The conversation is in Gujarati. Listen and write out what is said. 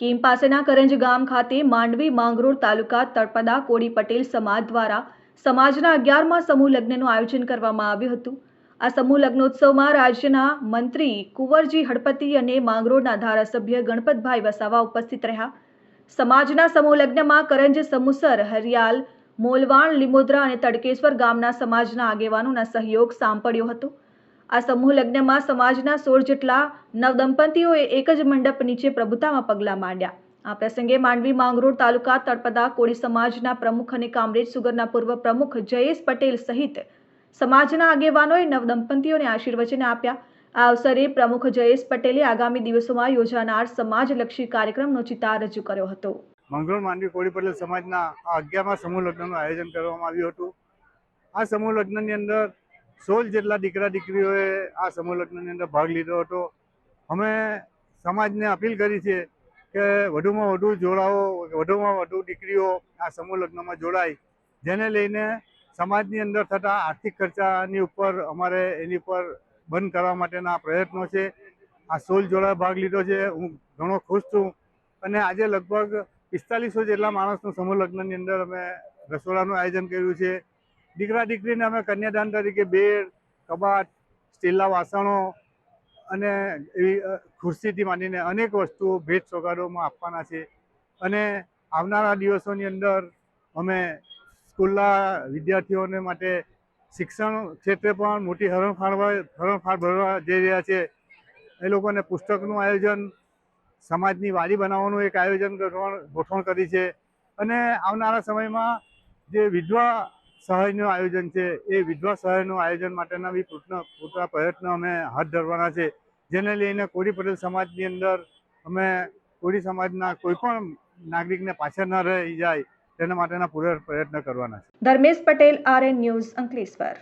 કીમ પાસેના કરંજ ગામ ખાતે માંડવી માંગરોળ તાલુકા તળપદા કોડી પટેલ સમાજ દ્વારા સમાજના અગિયારમાં સમૂહ લગ્નનું આયોજન કરવામાં આવ્યું હતું. આ સમૂહ લગ્નોત્સવમાં રાજ્યના મંત્રી કુંવરજી હળપતિ અને માંગરોળના ધારાસભ્ય ગણપતભાઈ વસાવા ઉપસ્થિત રહ્યા. સમાજના સમૂહ લગ્નમાં કરંજ સમુસર, હરિયાલ, મોલવાણ, લીમોદરા અને તડકેશ્વર ગામના સમાજના આગેવાનોના સહયોગ સાંપડ્યો હતો. આ સમૂહ લગ્નમાં સમાજના સોળ જેટલા નવદંપતીઓએ એક જ મંડપ નીચે પ્રભુતામાં પગલાં માંડ્યા. આ પ્રસંગે માંડવી માંગરોળ તાલુકા તળપદા કોળી સમાજના પ્રમુખ અને કામરેજ સુગરના પૂર્વ પ્રમુખ જયેશ પટેલ સહિત સમાજના આગેવાનોએ નવદંપતીઓને આશીર્વચન આપ્યા. આ અવસરે પ્રમુખ જયેશ પટેલે આગામી દિવસોમાં યોજાનાર સમાજલક્ષી કાર્યક્રમનો ચિતાર રજૂ કર્યો હતો. મંગળ માંડવી કોળી પટેલ સમાજના આ અગિયારમાં સમૂહ લગ્નનું આયોજન કરવામાં આવ્યું હતું. આ સમૂહ લગ્નની અંદર સોળ જેટલા દીકરા દીકરીઓએ આ સમૂહ લગ્નની અંદર ભાગ લીધો હતો. અમે સમાજને અપીલ કરી છે કે વધુમાં વધુ જોડાઓ, વધુમાં વધુ દીકરીઓ આ સમૂહ જોડાય. જેને લઈને સમાજની અંદર થતા આર્થિક ખર્ચાની ઉપર અમારે એની ઉપર બંધ કરવા માટેના પ્રયત્નો છે. આ સોલ જોડાએ ભાગ લીધો છે. હું ઘણો ખુશ છું. અને આજે લગભગ પિસ્તાલીસો જેટલા માણસનું સમૂહ અંદર અમે રસોડાનું આયોજન કર્યું છે. દીકરા દીકરીને અમે કન્યાદાન તરીકે બેડ, કબાટ, સ્ટીલના વાસણો અને એવી ખુરશીથી માંડીને અનેક વસ્તુઓ ભેટ સોગાદોમાં આપવાના છે. અને આવનારા દિવસોની અંદર અમે સ્કૂલના વિદ્યાર્થીઓને માટે શિક્ષણ ક્ષેત્રે પણ મોટી હરણફાળ હરણફાળ ભરવા જઈ રહ્યા છે. એ લોકોને પુસ્તકનું આયોજન, સમાજની વાડી બનાવવાનું એક આયોજન ગોઠવણ કરી છે. અને આવનારા સમયમાં જે વિધવા સહાયનું આયોજન છે. એ વિધવા સહાયનું આયોજન માટેના બી પૂરતા પ્રયત્નો અમે હાથ ધરવાના છે. જેને લઈને કોળી પટેલ સમાજની અંદર અમે કોળી સમાજના કોઈ પણ નાગરિકને પાછળ ન રહી જાય, તેના માટેના પૂરા પ્રયત્ન કરવાના છે. Dharmesh Patel, RN news Ankleshwar.